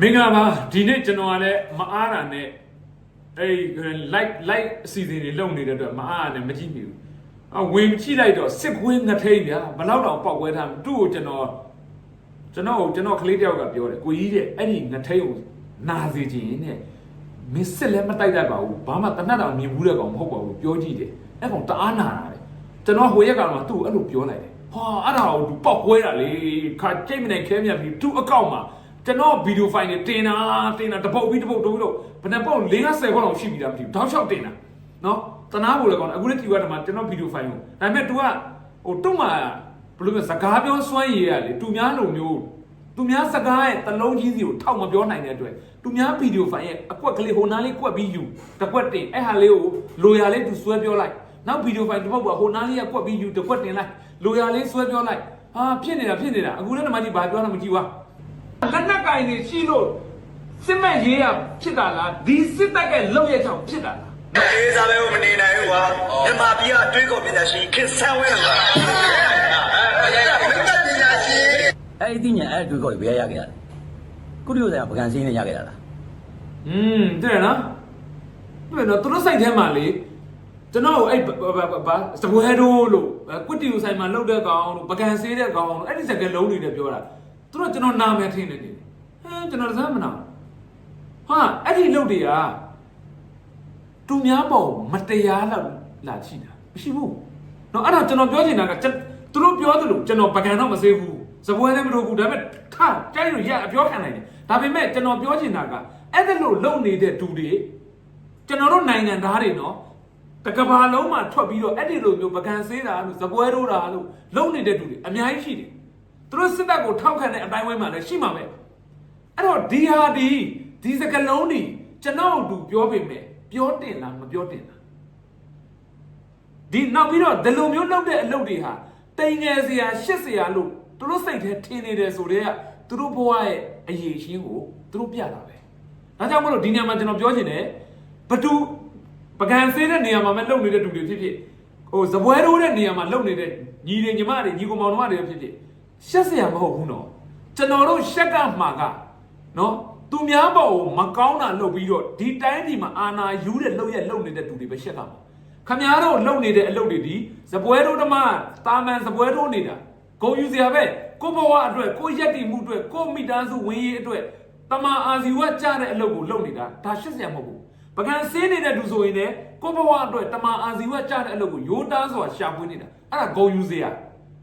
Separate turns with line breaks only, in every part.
မင်္ဂလာပါဒီနေ့ကျွန်တော်ကလည်းမအားတာနဲ့အဲ့ like like အစီအစဉ်တွေလုပ်နေတဲ့အတွက်မအားတာနဲ့မကြည့်မိဘူးအဝင်ကြည့်လိုက်တော့စစ်ကွင်းငထိန်ဗျာဘလောက်တောင်ပောက်ကွဲထားသူ့ကိုကျွန်တော်ကျွန်တော်ကိုကျွန်တော်ကလေးတယောက်ကပြောတယ်ကိုကြီးတဲ့အဲ့ဒီငထိန်ကိုနာစေခြင်းနဲ့မစ်စစ်လည်းမတိုက်တတ်ပါဘူးဘာမှတနတ်တောင်မြင်ဘူးတဲ့ကောင်မဟုတ်ပါဘူးပြောကြည့်တယ်အဲ့ကောင်တအားနာတာလေကျွန်တော်ဟိုရက်ကောင်ကသူ့ကိုအဲ့လိုပြောလိုက်တယ်ဟာအဲ့ဒါကိုသူပောက်ကွဲတာလေခါကြိတ်မနေခဲမြတ်ပြီးသူ့အကောင့်မှာ ကျွန်တော်ဗီဒီယိုဖိုင်တွေတင်တာတင်တာတစ်ပုတ်ပြီးတစ်ပုတ်တိုးပြီးတော့ဘယ်နှပုတ်၄50ခုလောက်ရှိပြီလားမသိဘူးတောက်လျှောက်တင်တာနော်တနာဖို့လည်းကောင်းတယ်အခုလည်းကြည့်ရတဲ့မှာကျွန်တော်ဗီဒီယိုဖိုင်ကိုဒါပေမဲ့ तू ကဟိုတုံးမှာဘယ်လိုလဲစကားပြောစွမ်းရည်ရလေသူများလိုမျိုးသူများစကားရဲ့တလုံးကြီးစီကိုထောက်မပြောနိုင်တဲ့အတွက်သူများဗီဒီယိုဖိုင်ရဲ့အကွက်ကလေးဟိုနားလေးကွက်ပြီးယူတစ်ကွက်တင်အဲ့ဟာလေးကိုလိုရာလေးသူဆွဲပြောလိုက်နောက်ဗီဒီယိုဖိုင်တစ်ပုတ်ကဟိုနားလေးကကွက်ပြီးယူတစ်ကွက်တင်လိုက်လိုရာလေးဆွဲပြောလိုက်ဟာဖြစ်နေတာဖြစ်နေတာအခုလည်းဓမ္မကြီးဘာပြောတာမကြည့်ပါ လက်နက်ကင်နေရှိလို့စစ်မဲ့ရေးရဖြစ်တာလားဒီစစ်တပ်ကလောက်ရချောင်ဖြစ်တာလား
အေးစားပဲမနေနိုင်ဘူးကွာမြန်မာပြည်ကတွေးခေါ်ပညာရှင်ခင်ဆန်းဝဲကွာပညာရှင်
အဲ့ဒီညအဲ့ဒီတွေ့ခေါ်ဘယ်ရရခဲ့ရလဲကုတ္တရိုဆိုင်ကပကံစင်းနဲ့ရခဲ့တာလား
อืมတဲ့နော်တဲ့နော်သူတို့စိတ်ထဲမှာလေကျွန်တော်အဲ့ဘာစပွဲတို့လို့ကွတ်တီယူဆိုင်မှာလောက်တဲ့ကောင်လို့ပကံဆေးတဲ့ကောင်လို့အဲ့ဒီစကလုံးတွေနဲ့ပြောတာ သူတို့ကျွန်တော်နာမည်ထင်နေတယ်ဟမ်ကျွန်တော်စမ်းမနာဟာအဲ့ဒီလုတ်တွေကသူများပေါ်မတရားလောက်လာချိတာမရှိဘူးနော်အဲ့ဒါကျွန်တော်ပြောချင်တာကကျွန်သူတို့ပြောသလိုကျွန်တော်ပကံတော့မစေးဘူးစပွဲလည်းမလုပ်ဘူးဒါပေမဲ့ထကြိုက်လို့ရအပြောခံနိုင်တယ်ဒါပေမဲ့ကျွန်တော်ပြောချင်တာကအဲ့ဒါလို့လုံနေတဲ့သူတွေကျွန်တော်တို့နိုင်ငံသားတွေနော်တကဘာလုံးမှာထွက်ပြီးတော့အဲ့ဒီလိုမျိုးပကံစေးတာလို့စပွဲတို့တာလို့လုံနေတဲ့သူတွေအများကြီးရှိတယ်သူ တို့စစ်တပ်ကိုထောက်ခံတဲ့အတိုင်းဝဲမှာလည်းရှိမှာပဲအဲ့တော့ဒီဟာဒီဒီစကလုံးဒီကျွန်တော်တို့ပြောပေမဲ့ပြောတင်လားမပြောတင်လားဒီနောက်ပြီးတော့ဒီလိုမျိုးလုပ်တဲ့အလုပ်တွေဟာတိမ်ငယ်စရာရှစ်စရာလို့သူတို့စိတ်ထဲထင်နေတယ်ဆိုတော့သူတို့ဘဝရဲ့အရေးရှင်းကိုသူတို့ပြတာပဲဒါကြောင့်မလို့ဒီနေရာမှာကျွန်တော်ပြောချင်တယ်ဘသူပကံစေးတဲ့နေရာမှာမဲ့လုပ်နေတဲ့သူတွေဖြစ်ဖြစ်ဟိုဇပွဲတိုးတဲ့နေရာမှာလုပ်နေတဲ့ညီတွေညီမတွေညီကောင်မောင်နှမတွေဖြစ်ဖြစ် ရှက်စရာမဟုတ်ဘူးနော်ကျွန်တော်တို့ရှက်ကမှာကနော်သူများပေါ်ကိုမကောင်းတာလုပ်ပြီးတော့ဒီတိုင်းပြည်မှာအာနာယူတဲ့လုပ်ရက်လုပ်နေတဲ့သူတွေပဲရှက်ကမှာခမများတို့လုပ်နေတဲ့အလုပ်တွေဒီဇပွဲတို့ဓမ္မတာမန်ဇပွဲတို့နေတာဂုံယူစရာပဲကိုဘဝအတွက်ကိုရက်တီမှုအတွက်ကိုမိသားစုဝင်ရေးအတွက်တမန်အာဇီဝကြတဲ့အလုပ်ကိုလုပ်နေတာဒါရှက်စရာမဟုတ်ဘူးပကံစင်းနေတဲ့သူဆိုရင်လည်းကိုဘဝအတွက်တမန်အာဇီဝကြတဲ့အလုပ်ကိုရိုးသားစွာရှာဖွေနေတာအဲ့ဒါဂုံယူစရာ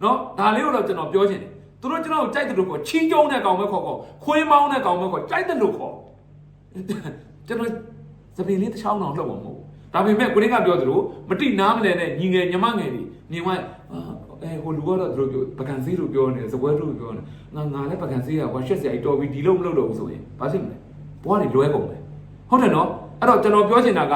နော်ဒါလေးကိုတော့ကျွန်တော်ပြောချင်တယ်သူတို့ကျွန်တော်ကိုကြိုက်တယ်လို့ခေါ်ချင်းကျုံတဲ့ကောင်ပဲခေါ်ခေါ်ခွေးမောင်းတဲ့ကောင်ပဲခေါ်ကြိုက်တယ်လို့ခေါ်ကျွန်တော်သပင်လေးတစ်ချောင်းတော့လှုပ်မှာမဟုတ်ဘူးဒါပေမဲ့ကိုရင်းကပြောသလိုမတိနားမလဲနဲ့ညီငယ်ညီမငယ်တွေမြင်ဝဲအဲဟိုလူကတော့သူတို့ပြောပကံစည်းလို့ပြောနေစပွဲလို့ပြောနေငါငါလည်းပကံစည်းကကွာရှက်စရာကြီးတော်ပြီဒီလို့မလုပ်တော့ဘူးဆိုရင်ဘာဖြစ်မလဲဘွားတွေလွဲကုန်ပဲဟုတ်တယ်နော်အဲ့တော့ကျွန်တော်ပြောချင်တာက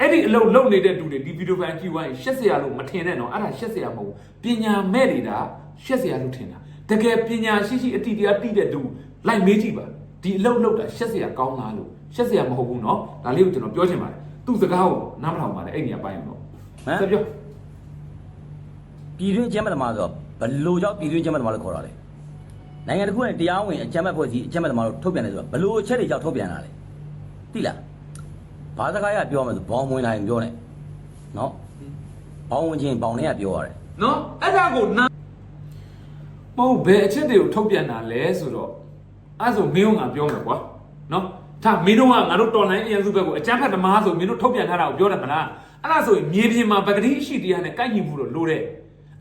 အဲ့ဒီအလုပ်လုပ်နေတဲ့သူတွေဒီဗီဒီယိုဖိုင်ကြည့်ဝိုင်းရှက်စရာလို့မထင်နဲ့နော်အဲ့ဒါရှက်စရာမဟုတ်ဘူးပညာမဲ့နေတာရှက်စရာလို့ထင်တာတကယ်ပညာရှိရှိအတိတရားတိတဲ့သူလိုက်မေးကြည့်ပါဒီအလုပ်လုပ်တာရှက်စရာကောင်းလားလို့ရှက်စရာမဟုတ်ဘူးနော်ဒါလေးကိုကျွန်တော်ပြောချင်ပါတယ်သူ့စကားကိုနားမထောင်ပါနဲ့အဲ့ဒီအပိုင်းတော့
ဟမ်
ဆက်ပြော
ပြည်တွင်းကျမ်းမသမားဆိုတော့ဘလို့ကြောင့်ပြည်တွင်းကျမ်းမသမားလို့ခေါ်တာလဲနိုင်ငံတစ်ခုနဲ့တရားဝင်အကျမ်းမဲ့ဖွဲ့စည်းအကျမ်းမဲ့သမားလို့ထုတ်ပြန်တယ်ဆိုတော့ဘလို့အချက်တွေကြောင့်ထုတ်ပြန်တာလဲသိလား ဘာစကားရပြောမယ်ဆိုဘောင်းဝင်လာရင်ပြောနေနော်ဘောင်းဝင်ချင်းဘောင်းနဲ့ကပြောရတယ်
နော်အဲ့ဒါကိုနားမဟုတ်ဘယ်အချက်တွေကိုထုတ်ပြန်တာလဲဆိုတော့အဲ့ဆိုမင်းကငါပြောမယ်ကွာနော်ဒါမင်းတို့ကငါတို့တော်လိုင်းအရင်စုဘက်ကိုအကြမ်းဖက်သမားဆိုမင်းတို့ထုတ်ပြန်ထားတာကိုပြောတယ်မလားအဲ့ဒါဆိုရင်မြေပြင်မှာပကတိရှိတရားနဲ့ကိုက်ညီမှုတော့လိုတယ်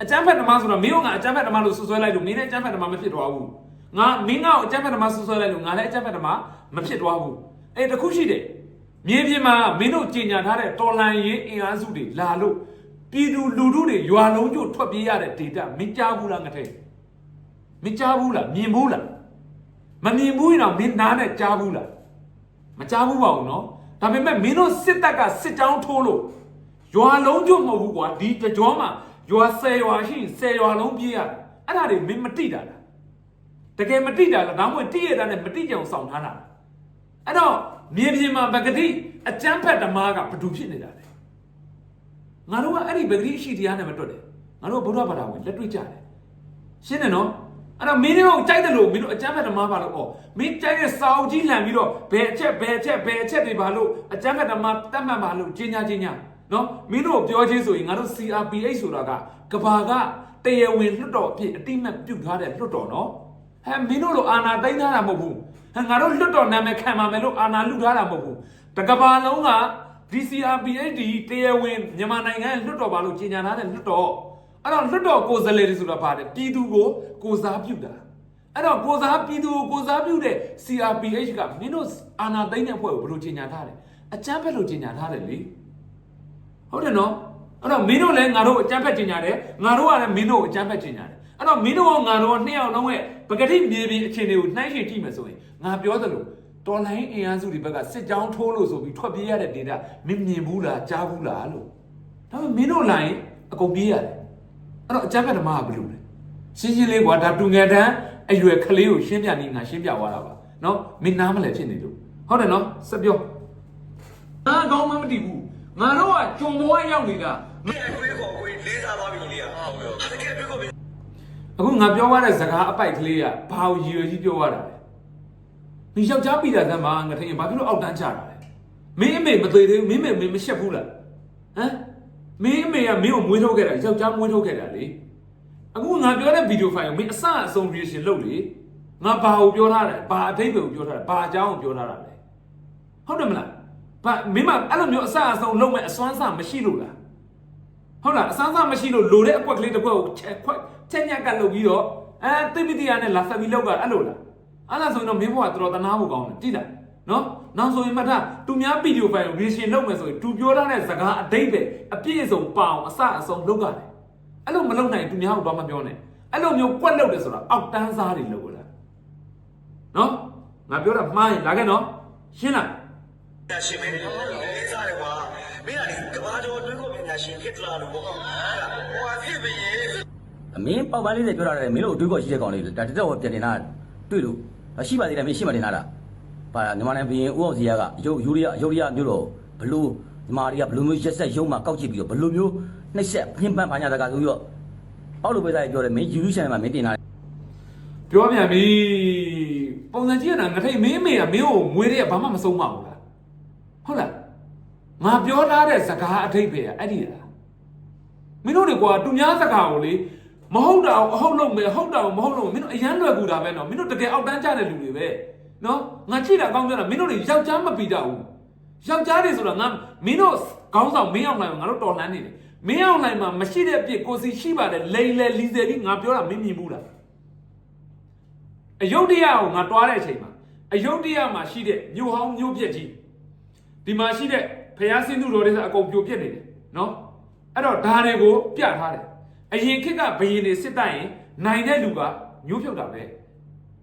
အကြမ်းဖက်သမားဆိုတော့မင်းတို့ကအကြမ်းဖက်သမားလို့ဆွဆွဲလိုက်လို့မင်းလည်းအကြမ်းဖက်သမားမဖြစ်တော့ဘူးငါမင်းကအကြမ်းဖက်သမားဆွဆွဲလိုက်လို့ငါလည်းအကြမ်းဖက်သမားမဖြစ်တော့ဘူးအဲ့တခုရှိတယ် မြေပြင်မှာမင်းတို့ကြင်ညာထားတဲ့တော်လှန်ရေးအင်အားစုတွေလာလို့ပြည်သူလူထုတွေရွာလုံးကျထွက်ပြေးရတဲ့ဒေတာမင်းကြားဘူးလားငထဲမင်းကြားဘူးလားမြင်ဘူးလားမမြင်ဘူးရင်တော့မင်းနားနဲ့ကြားဘူးလားမကြားဘူးပါဘူးနော်ဒါပေမဲ့မင်းတို့စစ်တပ်ကစစ်ကြောင်းထိုးလို့ရွာလုံးကျမဟုတ်ဘူးကွာဒီတကြောမှာရွာ၁၀ရွာရှိရင်၁၀ရွာလုံးပြေးရတယ်အဲ့ဒါတွေမင်းမတိတာလားတကယ်မတိတာလားဒါမှမဟုတ်တိရတာနဲ့မတိကြအောင်စောင့်ထားတာအဲ့တော့ မြေပြင်မှာပကတိအကျန်းဖက်ဓမားကဘယ်သူဖြစ်နေတာလဲငါတို့ကအဲ့ဒီပကတိအရှိတရားနဲ့မတွက်တယ်ငါတို့ကဗုဒ္ဓဘာသာဝင်လက်တွေ့ကြတယ်ရှင်းတယ်နော်အဲ့တော့မင်းတို့ကြိုက်တယ်လို့မင်းတို့အကြမ်းဖက်ဓမ္မပါလို့ဩမင်းကြိုက်တဲ့စာအုပ်ကြီးလှန်ပြီးတော့ဘယ်အချက်ဘယ်အချက်ဘယ်အချက်တွေပါလို့အကြမ်းဖက်ဓမ္မတတ်မှတ်ပါလို့ကြီးညာကြီးညာနော်မင်းတို့ပြောချင်းဆိုရင်ငါတို့ CRPH ဆိုတာကကဘာကတရားဝင်လွတ်တော်အဖြစ်အတိမတ်ပြုတ်ထားတဲ့လွတ်တော်နော်ဟဲ့မင်းတို့လိုအာဏာသိမ်းထားတာမဟုတ်ဘူးဟဲ့ ငါတို့လွတ်တော်နာမည်ခံပါမယ်လို့အာဏာလုထားတာမဟုတ်ဘူးတကဘာလုံးက DCRPHD တရားဝင်မြန်မာနိုင်ငံလွတ်တော်ပါလို့ကြီးညာထားတဲ့လွတ်တော်အဲ့တော့လွတ်တော်ကိုယ်စားလှယ်တွေဆိုတာပါတယ်ပြည်သူကိုကိုစားပြုတာအဲ့တော့ကိုစားပြည်သူကိုကိုစားပြုတဲ့ CRPH ကမင်းတို့အာဏာသိမ်းတဲ့အဖွဲ့ကိုဘယ်လိုကြီးညာထားတယ်အကြမ်းဖက်လို့ကြီးညာထားတယ်လေဟုတ်တယ်နော်အဲ့တော့မင်းတို့လည်းငါတို့အကြမ်းဖက်ကြီးညာတယ်ငါတို့ကလည်းမင်းတို့ကိုအကြမ်းဖက်ကြီးညာတယ် အဲ့တော့မင်းတို့ကငါတို့ကနှစ်ယောက်လုံးရဲ့ပကတိမြေပြင်အခြေအနေကိုနှိုင်းယှဉ်ကြည့်မယ်ဆိုရင်ငါပြောသလိုတော်လိုင်းအင်အားစုတွေဘက်ကစစ်ကြောင်းထိုးလို့ဆိုပြီးထွက်ပြေးရတဲ့ဒေတာမင်းမြင်ဘူးလားကြားဘူးလားလို့ဒါပေမဲ့မင်းတို့လိုင်းအကုန်ပြေးရတယ်အဲ့တော့အကြမ်းဖက်ဓမ္မကဘယ်လိုလဲရှင်းရှင်းလေးကွာဒါတူငယ်တန်းအရွယ်ကလေးကိုရှင်းပြနေငါရှင်းပြသွားတာပါနော်မင်းနားမလဲဖြစ်နေလို့ဟုတ်တယ်နော်စက်ပြောငါကောင်းမှမတည်ဘူးငါတို့ကဂျုံဘဝရောက်နေတာ
မင်းအတွေးကိုကိုယ်လေးစားသွားပြီလေဟုတ်ကဲ့တကယ်တွေးကို
အခုငါပြောရတဲ့စကားအပိုက်ကလေးကဘာကိုရည်ရွယ်ကြီးပြောရတာလဲမင်းယောက်ျားပြည်တာသမ်းမှာငါထင်ရင်ဘာဖြစ်လို့အောက်တန်းချတာလဲမင်းအမေမသေးသေးဘူးမင်းမေမင်းမရှက်ဘူးလားဟမ်မင်းအမေကမင်းကိုမွေးထုတ်ခဲ့တာယောက်ျားမွေးထုတ်ခဲ့တာလေအခုငါပြောတဲ့ဗီဒီယိုဖိုင်ကိုမင်းအစအဆုံး reaction လုပ်လေငါဘာကိုပြောထားတယ်ဘာအထိပ္ပယ်ကိုပြောထားတယ်ဘာအကြောင်းကိုပြောထားတာလဲဟုတ်တယ်မလားဘာမင်းမအဲ့လိုမျိုးအစအဆုံးလုပ်မဲ့အစွမ်းစားမရှိလို့လားဟုတ်လားအစမ်းစားမရှိလို့လိုတဲ့အကွက်ကလေးတစ်ခွက်ကိုချက်ခွက် ချက်ညက်ကလုပ်ပြီးတော့အဲတိပိတိယနဲ့လာဆက်ပြီးလောက်ကအဲ့လိုလားအဲ့လားဆိုရင်တော့မင်းဘဝတော်တော်တနာဖို့ကောင်းတယ်ကြည့်လားနော်နောက်ဆိုရင်မှတ်ထားသူများဗီဒီယိုဖိုင်ကို reaction လုပ်မယ်ဆိုရင်သူပြောထားတဲ့စကားအတိတ်ပဲအပြည့်အစုံပအောင်အစအဆုံးလုပ်ရတယ်အဲ့လိုမလုပ်နိုင်ရင်သူများကိုတော့မပြောနဲ့အဲ့လိုမျိုးကွက်လုပ်တယ်ဆိုတာအောက်တန်းစားတွေလုပ်လားနော်ငါပြောတာမှားရင်လာခဲ့နော်ရှင်းလား
ပညာရှင်မင်းလေးစားတယ်ကွာမင်းကဒီကဘာကျော်တွေးကိုပညာရှင်ဖြစ်လာလို့ပေါ့ဟိုဟာဖြစ်ပြီ
အမင်းပေါက်ပန်းလေးတွေပြောတာလေမင်းတို့အတွေးကောရှိတဲ့ကောင်လေးဒါတက်တော့ပြန်နေတာတွေ့လို့ရှိပါသေးတယ်မင်းရှိမှတင်လာတာပါမြန်မာနိုင်ငံဘရင်ဦးအောင်စီရကရုပ်ယူရီးယားယူရီးယားမျိုးတော့ဘလို့ဒီမာရီကဘလို့မျိုးရက်ဆက်ရုံမှာကောက်ချစ်ပြီးတော့ဘလို့မျိုးနှိပ်ဆက်ဖင်းပန်းဘာညာတကာဆိုပြီးတော့အောက်လိုပဲစားပြောတယ်မင်းယူယူချန်မှာမင်းတင်လာ
ပြောပြန်ပြီပုံစံကြည့်ရတာငါထိတ်မင်းမေကမင်းကိုမွေးတဲ့ဘာမှမဆုံးမဘူးလားဟုတ်လားငါပြောထားတဲ့စကားအထိတ်ပဲအဲ့ဒီလားမင်းတို့တွေကွာသူများစကားကိုလေ မဟုတ်တာကိုအဟုတ်လို့မယ်ဟုတ်တာကိုမဟုတ်လို့မင်းတို့အရန်လွယ်ကူတာပဲနော်မင်းတို့တကယ်အောက်တန်းကျတဲ့လူတွေပဲနော်ငါကြည့်တာကောင်းပြောတာမင်းတို့တွေယောက်ျားမပီတာဘူးယောက်ျားတွေဆိုတာငါမင်းတို့ခေါင်းဆောင်မင်းအောင်နိုင်ငါတို့တော်လှန်နေတယ်မင်းအောင်နိုင်မှာမရှိတဲ့အပြစ်ကိုစီရှိပါတယ်လိန်လေလီဆယ်ပြီးငါပြောတာမင်းမြင်ဘူးလားအယုတ်တရားကိုငါတွားတဲ့အချိန်မှာအယုတ်တရားမှာရှိတဲ့မြို့ဟောင်းမြို့ပြက်ကြီးဒီမှာရှိတဲ့ဖျားစင်းသူတော်တွေဆိုအကုန်ပြိုပြက်နေတယ်နော်အဲ့တော့ဒါတွေကိုပြထားတယ် အရင်ခေတ်ကဘယင်တွေစစ်တိုက်ရင်နိုင်တဲ့လူကညှိုးဖြုတ်တာပဲ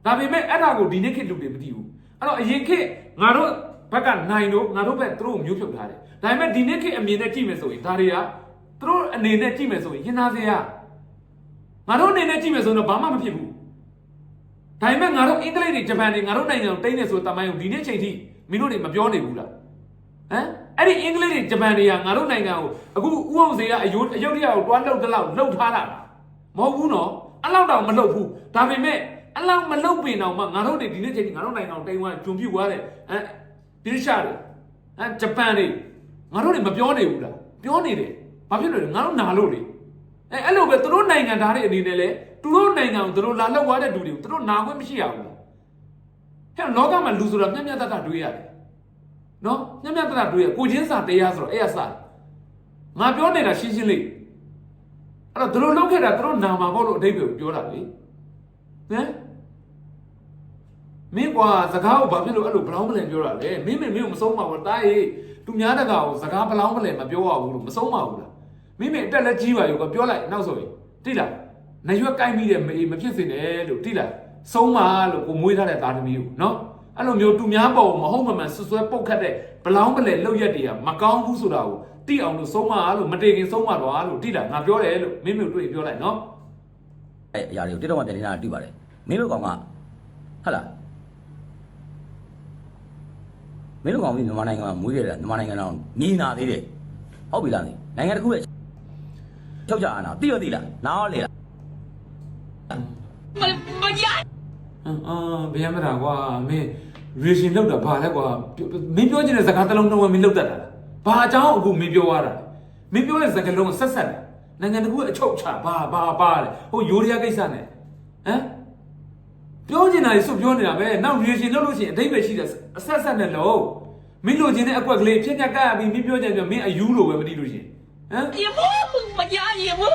ဒါပေမဲ့အဲ့ဒါကိုဒီနေ့ခေတ်လူတွေမသိဘူးအဲ့တော့အရင်ခေတ်ငါတို့ဘက်ကနိုင်တို့ငါတို့ဘက်သူတို့ကိုညှိုးဖြုတ်ထားတယ်ဒါပေမဲ့ဒီနေ့ခေတ်အမြင်နဲ့ကြည့်မယ်ဆိုရင်ဒါတွေကသူတို့အနေနဲ့ကြည့်မယ်ဆိုရင်ရင်သားစရာငါတို့အနေနဲ့ကြည့်မယ်ဆိုရင်တော့ဘာမှမဖြစ်ဘူးဒါပေမဲ့ငါတို့အင်္ဂလိပ်တွေဂျပန်တွေငါတို့နိုင်ငံကိုတိမ့်နေဆိုတမိုင်းကိုဒီနေ့ချိန်ထိမင်းတို့တွေမပြောနိုင်ဘူးလားဟမ် အဲ့ဒီအင်္ဂလိပ်တွေဂျပန်တွေကငါတို့နိုင်ငံကိုအခုဥအောင်စေကအယုအယုတ်တရားကိုတွားလှုပ်တလောက်လှုပ်ထားတာလားမဟုတ်ဘူးနော်အဲ့လောက်တောင်မလှုပ်ဘူးဒါပေမဲ့အဲ့လောက်မလှုပ်ပင်တော့မှငါတို့တွေဒီနေ့ချိန်ထိငါတို့နိုင်ငံကိုတိမ့်သွားဂျုံပြူသွားတယ်ဟမ်ဒီရှာတွေဟမ်ဂျပန်တွေငါတို့တွေမပြောနိုင်ဘူးလားပြောနေတယ်ဘာဖြစ်လို့လဲငါတို့နာလို့လေအဲအဲ့လိုပဲသူတို့နိုင်ငံသားတွေအနေနဲ့လဲသူတို့နိုင်ငံကိုသူတို့လာလောက်သွားတဲ့လူတွေကိုသူတို့နာခွင့်မရှိရဘူးလားဟဲ့လောကမှာလူဆိုတာမျက်မျက်တတတွေးရတယ် နော်မျက်မျက်တတတွေးရကိုချင်းစာတရားဆိုတော့အဲ့ရစာငါပြောနေတာရှင်းရှင်းလေးအဲ့တော့သူတို့လောက်ခဲ့တာသူတို့နာမှာပေါ့လို့အတိတ်ကိုပြောတာလေဟမ်မင်းကွာစကားကိုဘာဖြစ်လို့အဲ့လိုဘလောင်းမလဲပြောတာလဲမင်းမင်းမင်းကိုမဆုံးပါဘူးတားရေးသူများတကာကိုစကားဘလောင်းမလဲမပြောရဘူးလို့မဆုံးပါဘူးလားမိမိအတက်လက်ကြီးပါရောကပြောလိုက်နောက်ဆိုရင်တိလားနရွက်ကိုက်မိတဲ့မေမဖြစ်စေနဲ့လို့တိလားဆုံးပါလို့ကိုမွေးထားတဲ့သားသမီးကိုနော် အဲ့လိုမျိုးသူများပေါ်မဟုတ်မမှန်ဆွဆွဲပုတ်ခတ်တဲ့ဘလောင်းပလဲလောက်ရက်တွေကမကောင်းဘူးဆိုတာကိုတိအောင်လို့ဆုံးပါလို့မတေခင်ဆုံးပါတော့လို့တိလားငါပြောတယ်လို့မင်းမျိုးတွေ့ပြောလိုက်နော်
အဲ့အရာတွေကိုတိတော့မှပြန်နေတာတွေ့ပါတယ်မင်းတို့ကောင်ကဟုတ်လားမင်းတို့ကောင်ကြီးမြန်မာနိုင်ငံမှာမွေးခဲ့တာမြန်မာနိုင်ငံတော့နေနာသေးတယ်ဟုတ်ပြီလားနိုင်ငံတစ်ခုရဲ့ချုပ်ကြအာနာသိရသိလားနားရောလေလား
မမ
အာဘယံမတာကွာမင်း relation လောက်တာဘာလဲကွာမင်းပြောချင်တဲ့စကားတစ်လုံးတော့မင်းလောက်တတ်တာဘာအကြောင်းအခုမင်းပြောရတာမင်းပြောတဲ့စကားလုံးဆက်ဆက်တယ်နိုင်ငံတကူအချုပ်ချဘာဘာဘာလဲဟိုယိုရီးယားကိစ္စနဲ့ဟမ်ပြောချင်တာလေစုပြောနေတာပဲနောက် relation လောက်လို့ရှိရင်အတိတ်ပဲရှိတယ်အဆက်ဆက်နဲ့လုံးမင်းလိုချင်တဲ့အကွက်ကလေးဖြည့်ညက်ကပ်ပြီးမင်းပြောချင်ပြောမင်းအယူလိုပဲမသိလို့ရှိရင်ဟမ်
ရေမို့မကြရေမို့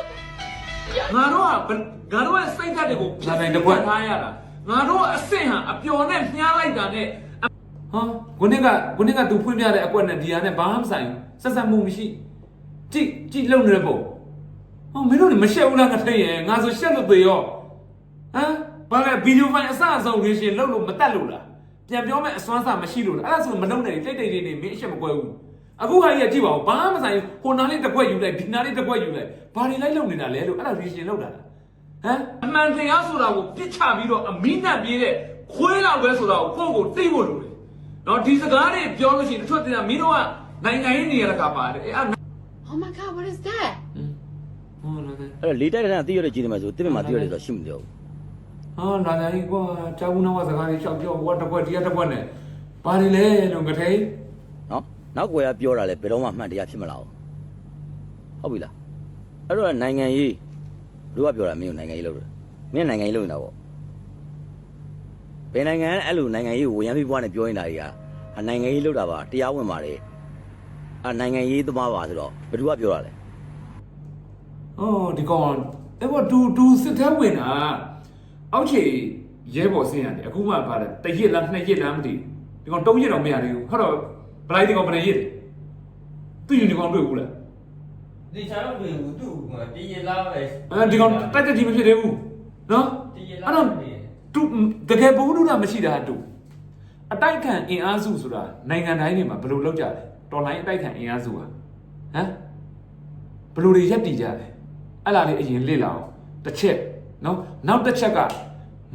ငါတို့ကငါတို့ကစိတ်ဓာတ်တွေကိုဖြတ်တိုင်းတစ်ခွက်ထားရတာ ငါတို့အဆင့်ဟာအပျော်နဲ့မြားလိုက်တာနဲ့ဟောခုနကခုနကသူဖွင့်ပြတဲ့အကွက်နဲ့ဒီဟာနဲ့ဘာမှမဆိုင်ဘူးဆက်ဆက်မှုမရှိကြည့်ကြည့်လုံနေတဲ့ပုံဟောမင်းတို့လည်းမရှက်ဘူးလားငါထည့်ရင်ငါဆိုရှက်လို့သေးရောဟမ်ဘာလဲဗီဒီယိုဖိုင်အစအဆုံးရရှင်လုံလို့မတက်လို့လားပြန်ပြောမဲ့အစွမ်းစားမရှိလို့လားအဲ့ဒါဆိုမလုံနဲ့တိတ်တိတ်လေးနေမင်းအရှက်မကွဲဘူးအခုဟာကြီးကကြည့်ပါဦးဘာမှမဆိုင်ဟိုနားလေးတစ်ခွက်ယူလိုက်ဒီနားလေးတစ်ခွက်ယူလိုက်ဘာတွေလိုက်လုံနေတာလဲလို့အဲ့ဒါရရှင်လုံတာလား ဟမ်အမှန်တရားဆိုတာကိုပြစ်ချပြီးတော့အမိနဲ့ပြေးတဲ့ခွေးလောက်ပဲဆိုတာကိုကိုယ့်ကိုသိဖို့လိုတယ်။နော်ဒီစကားတွေပြောလို့ရှိရင်တစ်ထွက်တည်းကမင်းတို့ကနိုင်ငံရေးနေရတာကပါတယ်။အဲ့
Oh my god, what is that?
ဟောလာတယ်
အဲ့တော့လေးတိုက်တဲ့ကတိရတဲ့ကြီးတယ်မှာဆိုတစ်ပင်မှာတိရတယ်ဆိုတော့ရှိမပြောဘူး။
ဟောလာတယ်ကွာကြောက်ဘူးနော်စကားတွေရှောက်ပြောဟိုတစ်ခွက်ဒီကတစ်ခွက်နဲ့ဘာတွေလဲလို့ငထိန်
နော်နောက်ကွယ်ကပြောတာလဲဘယ်တော့မှမှန်တရားဖြစ်မလာဘူးဟုတ်ပြီလားအဲ့တော့နိုင်ငံရေး တို့ကပြောတာမင်းကိုနိုင်ငံရေးလုပ်တယ်မင်းနိုင်ငံရေးလုပ်နေတာပေါ့ဘယ်နိုင်ငံအဲ့လိုနိုင်ငံရေးကိုဝရမ်းပြီးပွားနဲ့ပြောနေတာတွေကဟာနိုင်ငံရေးလုပ်တာပါတရားဝင်ပါတယ်အာနိုင်ငံရေးသမားပါဆိုတော့ဘယ်သူကပြောတာလဲ။
ဟောဒီကောင်အဲ့ဘောတူတူစစ်တဲ့ဝင်တာအောက်ခြေရဲဘော်ဆင်းရတယ်အခုမှပါတယ်တရက်လားနှစ်ရက်လားမသိဘူး။ဒီကောင်တုံးရက်တော့မရသေးဘူး။ဟောတော့ဘလိုက်ဒီကောင်ဘယ်နဲ့ရက်လဲ။သူယူနီကောင်တွေ့ဘူးလား
ဒီချာတော့ဝင်ဘူးသူ့တည်ရလားပဲ
အဲဒီကောင်တက်တက်ကြီးမဖြစ်သေးဘူးနော်
တည်ရ
အဲ့
လား
တော့တူတကယ်ဘုံလူတာမရှိတာတူအတိုက်ခံအင်အားစုဆိုတာနိုင်ငံတိုင်းတွေမှာဘယ်လိုလုပ်ကြလဲတော်လိုင်းအတိုက်ခံအင်အားစုဟာဟမ်ဘယ်လိုတွေရက်တည်ကြလဲအဲ့လားလေးအရင်လေ့လာအောင်တစ်ချက်နော်နောက်တစ်ချက်က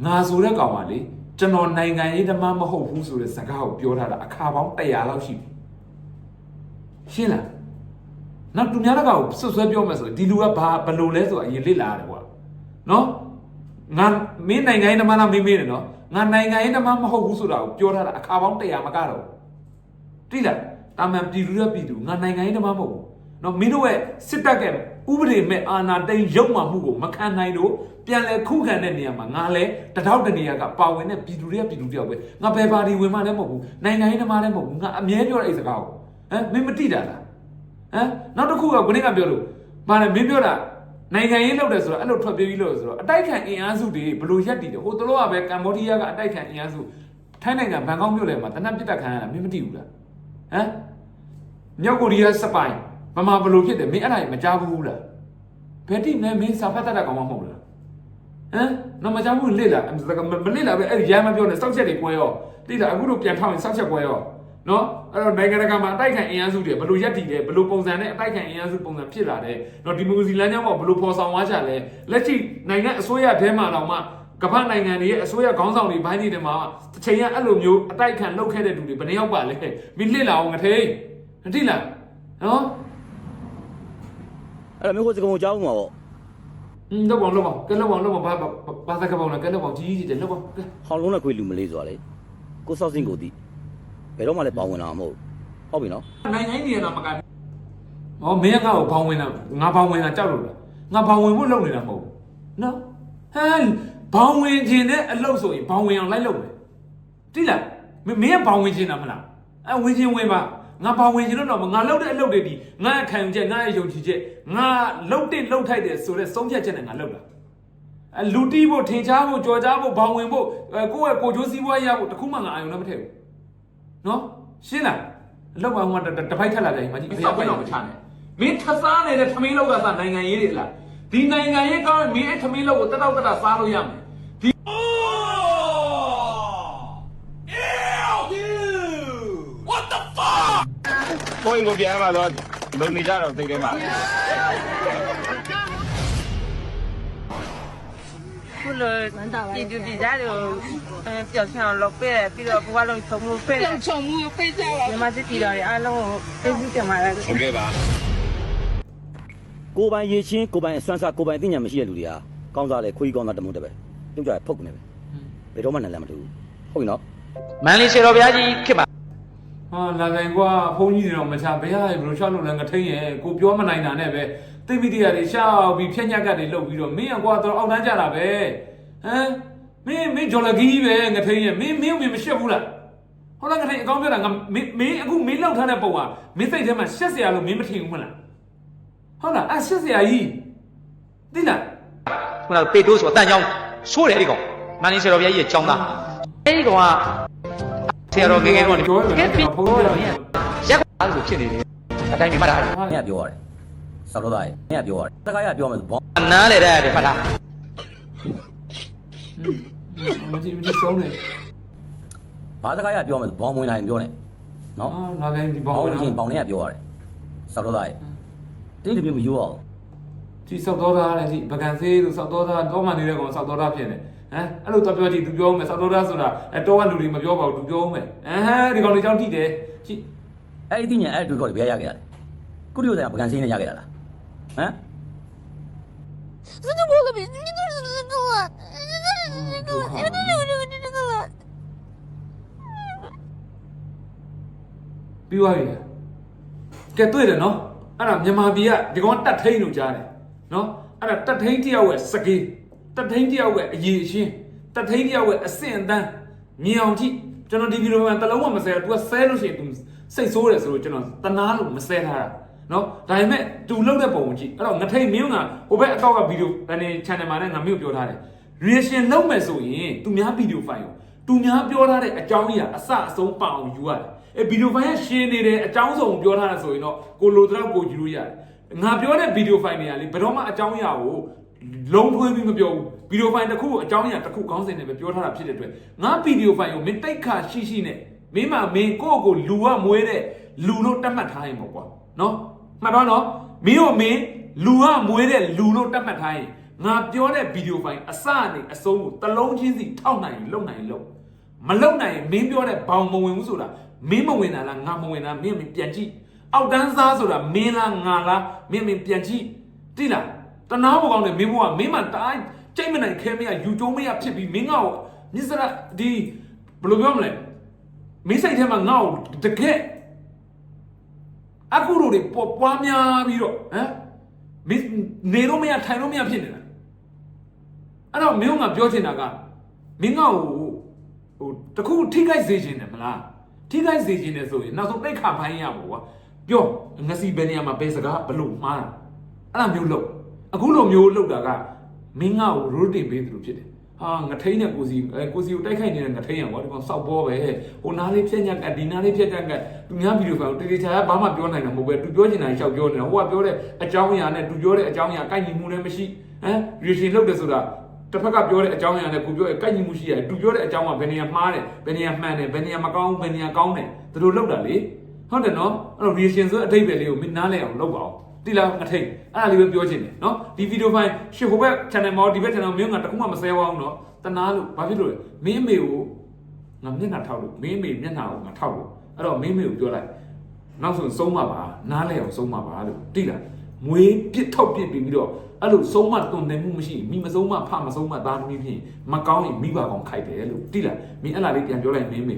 ငါဆိုတဲ့ကောင်ပါလေကျွန်တော်နိုင်ငံရေးဓမ္မမဟုတ်ဘူးဆိုတဲ့စကားကိုပြောထားတာအခါပေါင်း100လောက်ရှိပြီရှင်းလား နောက်သူများတကောင်ဆွဆွဲပြောမယ်ဆိုရင်ဒီလူကဘာဘယ်လိုလဲဆိုတာအရင်လေ့လာရတယ်ကွာနော်ငါမင်းနိုင်ငံရေးဓမ္မလားမင်းမင်းတယ်နော်ငါနိုင်ငံရေးဓမ္မမဟုတ်ဘူးဆိုတာကိုပြောထားတာအခါပေါင်း100မကတော့တိလားတာမန်ပြည်သူရပြည်သူငါနိုင်ငံရေးဓမ္မမဟုတ်ဘူးနော်မင်းတို့ရဲ့စစ်တပ်ကဥပဒေမဲ့အာဏာသိမ်းရုပ်မှမှုကိုမခံနိုင်လို့ပြန်လဲခုခံတဲ့နေရာမှာငါလဲတထောက်တနေရာကပါဝင်တဲ့ပြည်သူတွေကပြည်သူတယောက်ပဲငါဘယ်ပါတီဝင်မှလည်းမဟုတ်ဘူးနိုင်ငံရေးဓမ္မလည်းမဟုတ်ဘူးငါအမြဲပြောတဲ့အဲ့စကားကိုဟမ်မင်းမတိတာလား ဟမ်နောက်တစ်ခုကခုနကပြောလို့မာတယ်မင်းပြောတာနိုင်ငံရေးလုပ်တယ်ဆိုတော့အဲ့လိုထွက်ပြေးပြီးလို့ဆိုတော့အတိုက်ခံအင်အားစုတွေဘယ်လိုရက်တည်တယ်ဟိုတလောကပဲကမ္ဘောဒီးယားကအတိုက်ခံအင်အားစုထိုင်းနိုင်ငံဘန်ကောက်မြို့လယ်မှာတနက်ပစ်တက်ခံရတာမင်းမသိဘူးလားဟမ်မြောက်ကိုရီးယားစပိုင်မမဘယ်လိုဖြစ်တယ်မင်းအဲ့ဒါကြီးမကြားဘူးလားဘယ်တိမဲမင်းစာဖတ်တတ်တာကောင်မဟုတ်လားဟမ်တော့မကြားဘူးလေ့လာမလေ့လာပဲအဲ့ဒီရမ်းမပြောနဲ့စောက်ချက်တွေကွဲရောတိတာအခုတို့ပြန်ထောက်ရင်စောက်ချက်ကွဲရော နော်အဲ့တော့နိုင်ငံတကာမှာအတိုက်ခံအင်အားစုတွေဘယ်လိုရက်တည်လဲဘယ်လိုပုံစံနဲ့အတိုက်ခံအင်အားစုပုံစံဖြစ်လာတယ်နော်ဒီမိုကရေစီလမ်းကြောင်းပေါ်ဘယ်လိုပေါ်ဆောင်သွားကြလဲလက်ရှိနိုင်ငံအစိုးရထဲမှာတော့မှကမ္ဘာနိုင်ငံတွေရဲ့အစိုးရခေါင်းဆောင်တွေဘိုင်းတွေထဲမှာတစ်ချိန်ကအဲ့လိုမျိုးအတိုက်ခံလုပ်ခဲ့တဲ့လူတွေဘယ်နှယောက်ပါလဲမင်းလှစ်လာအောင်ငထိန်မတိလားနော်
အဲ့တော့မင်းဟိုစကုံကိုကြောင်းမှာပေါ့
อืมလောက်ပါလောက်ပါကဲလောက်ပါလောက်ပါဘာဘာစကားပေါင်းလဲကဲလောက်ပါကြီးကြီးတယ်လောက်ပါကဲ
ဟောင်းလုံးနဲ့ခွေးလူမလေးဆိုတာလေကိုစောက်စင်းကိုတိ ဘယ်တော့မှလည်းပေါင်းဝင်လာမှာမဟုတ်ဟုတ်ပြီနော်
နိုင်ငံကြီးနေရတာမကဟောမင်းကငါ့ကိုဘောင်းဝင်တာငါဘောင်းဝင်တာကြောက်လို့လားငါဘောင်းဝင်ဖို့လုပ်နေတာမဟုတ်ဘူးနော်ဟမ်ဘောင်းဝင်ခြင်းနဲ့အလုပ်ဆိုရင်ဘောင်းဝင်အောင်လိုက်လုပ်မယ်တိလားမင်းမင်းကဘောင်းဝင်ခြင်းတာမလားအဲဝင်ခြင်းဝင်ပါငါဘောင်းဝင်ခြင်းတော့ငါလုပ်တဲ့အလုပ်တွေဒီငါအခံယူချက်ငါရဲ့ယုံကြည်ချက်ငါလုပ်တဲ့လုပ်ထိုက်တယ်ဆိုတဲ့ဆုံးဖြတ်ချက်နဲ့ငါလုပ်တာအဲလူတီးဖို့ထင်ရှားဖို့ကြော်ကြားဖို့ဘောင်းဝင်ဖို့အဲကိုယ့်ရဲ့ကိုယ်ကျိုးစည်းပွားရဖို့တခုမှငါအာရုံနဲ့မထည့်ဘူး နော်ရှင်းလားအလောက်အောင်ကတတပိုက်ထက်လာတယ်မကြီးဆောက်ပြီးတော့မချနဲ့မင်းထစားနေတဲ့ထမင်းလောက်ကစားနိုင်ငံရေးတွေလားဒီနိုင်ငံရေးကောင်းရင်မင်းအဲ့ထမင်းလောက်ကိုတက်တော့တက်တာစားလို့ရမယ်ဒီ
ကိုယ်ကိုပြန်လာတော့လုံနေကြတော့သိတယ်မှာ
ခုလိုပြည်သူပြည်သားတွေကိုအဲပျောက်ချအောင်လုပ်ပေးတယ်ပြီးတော့ဘဝလုံးချုံလို့ပေးတယ်ချုံမှုပေးကြပါမြန်မာစစ်တီတော်တွေအားလုံးကိုပေးပြီးတင်ပါတယ်
ဟုတ်ကဲ့ပါ
ကိုပိုင်ရေချင်းကိုပိုင်အစွမ်းစားကိုပိုင်အသိဉာဏ်မရှိတဲ့လူတွေဟာကောင်းစားလေခွေးကောင်းစားတမုန်းတပဲပြုတ်ကြရဖုတ်ကနေပဲဘယ်တော့မှနဲ့လည်းမတူဘူးဟုတ်ပြီနော်
မန်လေးစေတော်ဘုရားကြီးဖြစ်ပါ
ဟာလာလိုက်ကွာဖုန်းကြီးတွေတော့မချဘယ်ဟာဘယ်လိုရှောက်လို့လဲငထိန်ရဲ့ကိုပြောမနိုင်တာနဲ့ပဲ သိမိတရားတွေရှောက်ပြီးဖြက်ညက်ကတ်တွေလှုပ်ပြီးတော့မင်းကကွာတော့အောက်တန်းကြတာပဲဟမ်မင်းမင်းဂျော်လဂီပဲငထိန်ရဲ့မင်းမင်းမင်းမရှက်ဘူးလားဟုတ်လားငထိန်အကောင်းပြောတာငါမင်းမင်းအခုမင်းလောက်ထားတဲ့ပုံကမင်းစိတ်ထဲမှာရှက်စရာလို့မင်းမထင်ဘူးမလားဟုတ်လားအဲ့ရှက်စရာကြီးသိလား
ခုနကပေတိုးဆိုအတန်ကြောင်းဆိုးတယ်အဲ့ဒီကောင်မန်လေးစေတော်ဘုရားကြီးရဲ့ကြောင်းသားအဲ့ဒီကောင်ကဆရာတော်ငယ်ငယ်ကောင်
ပြောရမယ်ဖုန်းပြောရ
ရက်ကွာလို့ဖြစ်နေတယ်အတိုင်းမြင်မှတ်တာ
မင်းကပြောရတယ် စောက်တော့သားရဲ့မင်းကပြောရတယ်တခါရပြောမယ်ဆိုဘော
နားလေတဲ့တယ်မှတ်တာ
မကြည့်မကြည့်ဆုံးနေ
ဘာတခါရပြောမယ်ဆိုဘောင်းဝင်လာရင်ပြောနေနော်
အာလာလိုက်ဒီ
ဘော
ဘော
င်း
င်း
ဝင်
ဝင်
ချင်းဘောင်းနဲ့ကပြောရတယ်စောက်တော့သားရဲ့တိတိမျိုးမယူအောင်
ဒီစောက်တော်သားလည်းဒီပကံသေးလို့စောက်တော်သားတော့မှနေတဲ့ကောင်စောက်တော်သားဖြစ်နေဟမ်အဲ့လိုတော့ပြောကြည့်သူပြောမယ်စောက်တော်သားဆိုတာအဲတော့ကလူတွေမပြောပါဘူးသူပြောမယ်အဟမ်းဒီကောင်လေးကြောင့်ထိတယ်ကြည့်
အဲ့ဒီညအဲ့ဒီကောတွေဘယ်ရခဲ့ရလဲကုရီယိုဆိုင်ကပကံစင်းနဲ့ရခဲ့တာလား ဟမ်
စနဘောလဘင်းနီကစနကောနီကစနကောအဲ့ဒါလို့နီကော
ပြီးသွားပြီကဲတွေ့တယ်နော်အဲ့ဒါမြန်မာပြည်ကဒီကောင်တတ်ထိန်လို့ကြားတယ်နော်အဲ့ဒါတတ်ထိန်တယောက်ရဲ့စကေးတတ်ထိန်တယောက်ရဲ့အရေးအရှင်တတ်ထိန်တယောက်ရဲ့အဆင့်အတန်းမြင်အောင်ကြည့်ကျွန်တော်ဒီဗီဒီယိုမှာတလုံးမဆဲဘူး तू ကဆဲလို့ရှိရင် तू စိတ်ဆိုးတယ်ဆိုလို့ကျွန်တော်တနာလို့မဆဲထားတာ နော်ဒါပေမဲ့သူလောက်တဲ့ပုံကိုကြည့်အဲ့တော့ငထိတ်မင်းကဟိုဘက်အကောက်ကဗီဒီယိုအနေ channel မှာလည်းငါမျိုးပြောထားတယ် reaction လုပ်မယ်ဆိုရင်သူများဗီဒီယို file ကိုသူများပြောထားတဲ့အကြောင်းကြီးอ่ะအစအဆုံးပအောင်ယူရတယ်အဲဗီဒီယို file ရှင်းနေတယ်အကြောင်းစုံပြောထားတာဆိုရင်တော့ကိုလိုတော့ကိုယူလို့ရတယ်ငါပြောတဲ့ဗီဒီယို file တွေကလေဘယ်တော့မှအကြောင်းအရာကိုလုံးထွေးပြီးမပြောဘူးဗီဒီယို file တစ်ခုကိုအကြောင်းအရာတစ်ခုခေါင်းစဉ်နဲ့ပဲပြောထားတာဖြစ်တဲ့အတွက်ငါဗီဒီယို file ကိုမင်းတိတ်ခါရှိရှိနဲ့မင်းမမင်းကိုယ့်ကိုလူကမွေးတဲ့လူလို့တတ်မှတ်ထားရင်ပေါ့ကွာနော် မှတ်တော့နော်မင်းကိုမင်းလူကမွေးတဲ့လူလို့တတ်မှတ်ထားရင်ငါပြောတဲ့ဗီဒီယိုဖိုင်အစနဲ့အဆုံးကိုတစ်လုံးချင်းစီထောက်နိုင်ရင်လုံနိုင်ရင်လုံမလုံနိုင်ရင်မင်းပြောတဲ့ဘောင်မဝင်ဘူးဆိုတာမင်းမဝင်တာလားငါမဝင်တာမင်းမင်းပြန်ကြည့်အောက်တန်းစားဆိုတာမင်းလားငါလားမင်းမင်းပြန်ကြည့်တိလားတနာဘကောင်းတယ်မင်းဘကမင်းမတိုင်းကြိတ်မနိုင်ခဲမရယူကျုံးမရဖြစ်ပြီးမင်းငါ့ကိုမြစ်စရဒီဘယ်လိုပြောမလဲမင်းစိတ်ထဲမှာငါ့ကိုတကယ် အခုတို့တွေပေါ်ပွားများပြီးတော့ဟမ်မင်းနေတော့မရထိုင်တော့မရဖြစ်နေတာအဲ့တော့မင်းကပြောချင်တာကမင်းငါ့ကိုဟိုတခုထိခိုက်စေခြင်းတယ်မလားထိခိုက်စေခြင်းတယ်ဆိုရင်နောက်ဆုံးတိတ်ခါဖိုင်းရမှာကွာပြောငစီဘယ်နေရာမှာဘယ်စကားဘလို့မှားတာအဲ့လိုမျိုးလုပ်အခုလိုမျိုးလုပ်တာကမင်းငါ့ကိုရိုးတင်ပေးသလိုဖြစ်တယ် ဟာငထိန်နဲ့ကိုစီအဲကိုစီကိုတိုက်ခိုက်နေတဲ့ငထိန်ရကွာဒီကောင်စောက်ပေါ်ပဲဟိုနားလေးဖြက်ညက်ကဒီနားလေးဖြက်ကက်ကသူများဗီဒီယိုဖိုင်ကိုတေတေချာဘာမှပြောနိုင်တာမဟုတ်ပဲသူပြောချင်တာရှောက်ပြောနေတာဟိုကပြောတဲ့အကြောင်းအရာနဲ့သူပြောတဲ့အကြောင်းအရာကိုက်ညီမှုလည်းမရှိဟမ်ရီရှင်လုပ်တယ်ဆိုတာတစ်ဖက်ကပြောတဲ့အကြောင်းအရာနဲ့ကိုပြောရဲ့ကိုက်ညီမှုရှိရတယ်သူပြောတဲ့အကြောင်းကဘယ်နေရာမှားတယ်ဘယ်နေရာမှန်တယ်ဘယ်နေရာမကောင်းဘူးဘယ်နေရာကောင်းတယ်သူတို့လောက်တာလေဟုတ်တယ်နော်အဲ့တော့ reaction ဆိုအတိတ်ပဲလေးကိုမနားလဲအောင်လုပ်ပါအောင် တိလားငထိတ်အဲ့ဒါလေးပဲပြောချင်တယ်နော်ဒီဗီဒီယိုဖိုင်ရှစ်ဟိုဘက် channel မှာဒီဘက် channel မျိုးငါတခုမှမဆဲပါဘူးနော်တနာလို့ဘာဖြစ်လို့လဲမင်းအမေကိုငါမျက်နှာထောက်လို့မင်းအမေမျက်နှာကိုငါထောက်လို့အဲ့တော့မင်းအမေကိုပြောလိုက်နောက်ဆုံးဆုံးမပါနားလဲအောင်ဆုံးမပါလို့တိလားမွေးပစ်ထောက်ပစ်ပြီးတော့အဲ့လိုဆုံးမတုံတယ်မှုမရှိမိမဆုံးမဖမဆုံးမသားသမီးဖြစ်မကောင်းရင်မိဘကောင်ခိုက်တယ်လို့တိလားမင်းအဲ့လားလေးပြန်ပြောလိုက်မင်းမေ